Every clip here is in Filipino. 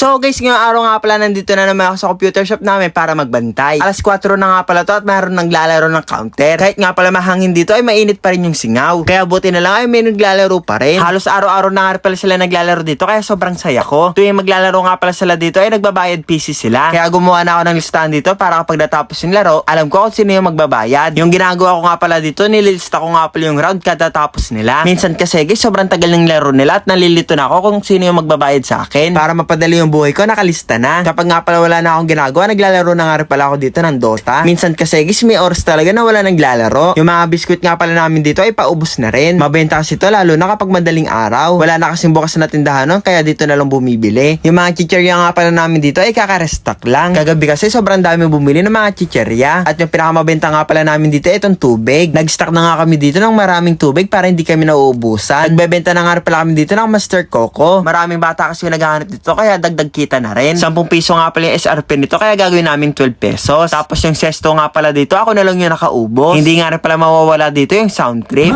So guys, ngayong araw nga pala nandito na naman ako sa computer shop namin para magbantay. Alas 4 na nga pala to at mayroon naglalaro ng counter. Kahit nga pala mahangin dito ay mainit pa rin yung singaw. Kaya buti na lang ay may naglalaro pa rin. Halos araw-araw na nga pala sila naglalaro dito kaya sobrang saya ko. Tuwing maglalaro nga pala sila dito ay nagbabayad PC sila. Kaya gumawa na ako ng listahan dito para kapag natapos yung laro, alam ko kung sino yung magbabayad. Yung ginagawa ko nga pala dito, nililista ko nga pala yung round kada tapos nila. Minsan kasi guys, sobrang tagal ng laro nila at nalilito na ako kung sino yung magbabayad sa akin. Para mapadali yung buhay ko, nakalista na. Kapag nga pala wala na akong ginagawa, naglalaro na nga rin pala ako dito ng Dota. Minsan kasi guys, may oras talaga na wala naglalaro. Yung mga biskuit nga pala namin dito ay paubos na rin. Mabenta kasi ito lalo na kapag madaling araw. Wala na kasing bukas na tindahan nun, kaya dito na lang bumibili. Yung mga chicherya nga pala namin dito ay kakarestock lang. Kagabi kasi sobrang dami bumili ng mga chicherya. At yung pinakamabenta nga pala namin dito itong tubig. Nag-stock na nga kami dito ng maraming tubig para hindi kami nauubusan. Nagbebenta na nga pala kami dito ng Master Coco. Maraming bata kasi yung naghahanap dito kaya dagdag kita na rin. 10 piso nga pala yung SRP nito kaya gagawin namin 12 pesos. Tapos yung sesto nga pala dito ako na lang yung nakaubos. Hindi nga rin pala mawawala dito yung sound trip.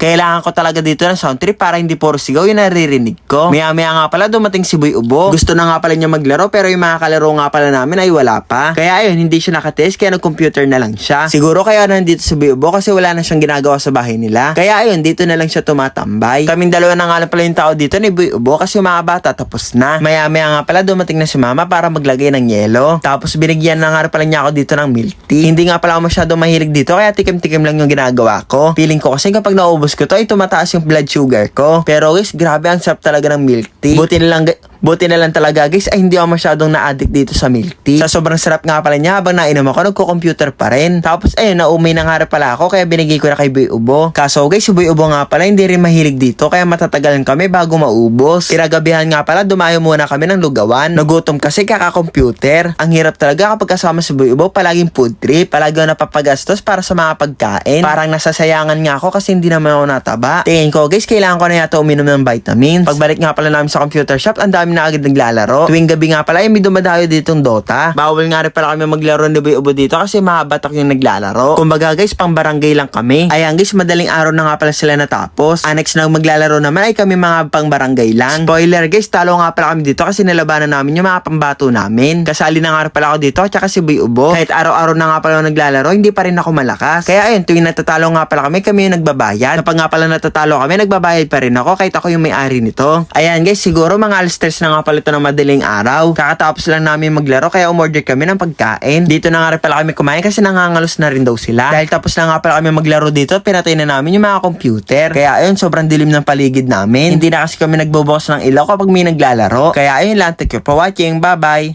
Kailangan ko talaga dito ng sound para hindi puro sigaw yung naririnig ko. Maya maya nga pala dumating si Boy Ubo. Gusto na nga pala niya maglaro pero yung mga kalaro nga pala namin ay wala pa. Kaya ayun, hindi siya nakatest kaya nag-computer na lang siya. Siguro kaya nandito si Boy Ubo kasi wala na siyang ginagawa sa bahay nila. Kaya ayun, dito na lang siya tumatambay. Kaming dalawa na nga lang pala yung tao dito ni Boy Ubo kasi yung mga bata tapos na. Maya maya nga pala dumating na si mama para maglagay ng yelo. Tapos binigyan na nga pala niya ako dito ng milk tea. Hindi nga pala ako masyadong mahilig dito kaya tikim-tikim lang yung ginagawa ko. Feeling ko kasi kapag naubos ko to ay tumataas yung blood sugar ko. Pero guys, grabe ang sarap talaga ng milk tea. Buti na lang Buti na lang talaga guys ay hindi ako masyadong na-addict dito sa milk tea. Sa sobrang sarap nga pala niya habang nainom ako nagko-computer pa rin. Tapos ayun naumay na nga pala ako kaya binigay ko na kay Boy Ubo. Kaso guys si Boy Ubo nga pala hindi rin mahilig dito kaya matatagalan kami bago maubos. Kiragabihan nga pala dumayo muna kami ng lugawan. Nagutom kasi kaka-computer. Ang hirap talaga kapag kasama si Boy Ubo palaging food trip. Palagi ako napapagastos para sa mga pagkain. Parang nasasayangan nga ako kasi hindi naman ako nataba. Tingin ko guys kailangan ko na yata uminom ng vitamins. Pagbalik nga pala namin sa computer shop ang dami na agad naglalaro. Tuwing gabi nga pala ay may dumadayo ditong Dota. Bawal nga rin pala kami maglaro ni Boy Ubo dito kasi mahabatak yung naglalaro. Kumbaga guys pang barangay lang kami. Ayan guys madaling araw na nga pala sila natapos. Annex na maglalaro naman ay kami mga pang barangay lang. Spoiler guys talo nga pala kami dito kasi nilabanan namin yung mga pambato namin. Kasali na nga rin pala ako dito at si Boy Ubo. Kahit araw-araw na nga pala naglalaro hindi pa rin ako malakas. Kaya ayun tuwing natatalo nga pala kami kami yung nagbabayad. Kapag nga pala natatalo kami nagbabayad pa rin ako kahit ako yung may-ari nito. Ayan guys siguro mga alas stress na nga pala ito ng madaling araw. Kakatapos lang namin maglaro kaya umorder kami ng pagkain. Dito na nga rin pala kami kumain kasi nangangalos na rin daw sila. Dahil tapos na nga pala kami maglaro dito, pinatay na namin yung mga computer. Kaya ayun, sobrang dilim ng paligid namin. Hindi na kasi kami nagbubukas ng ilaw kapag may naglalaro. Kaya ayun lang, thank you for watching. Bye-bye!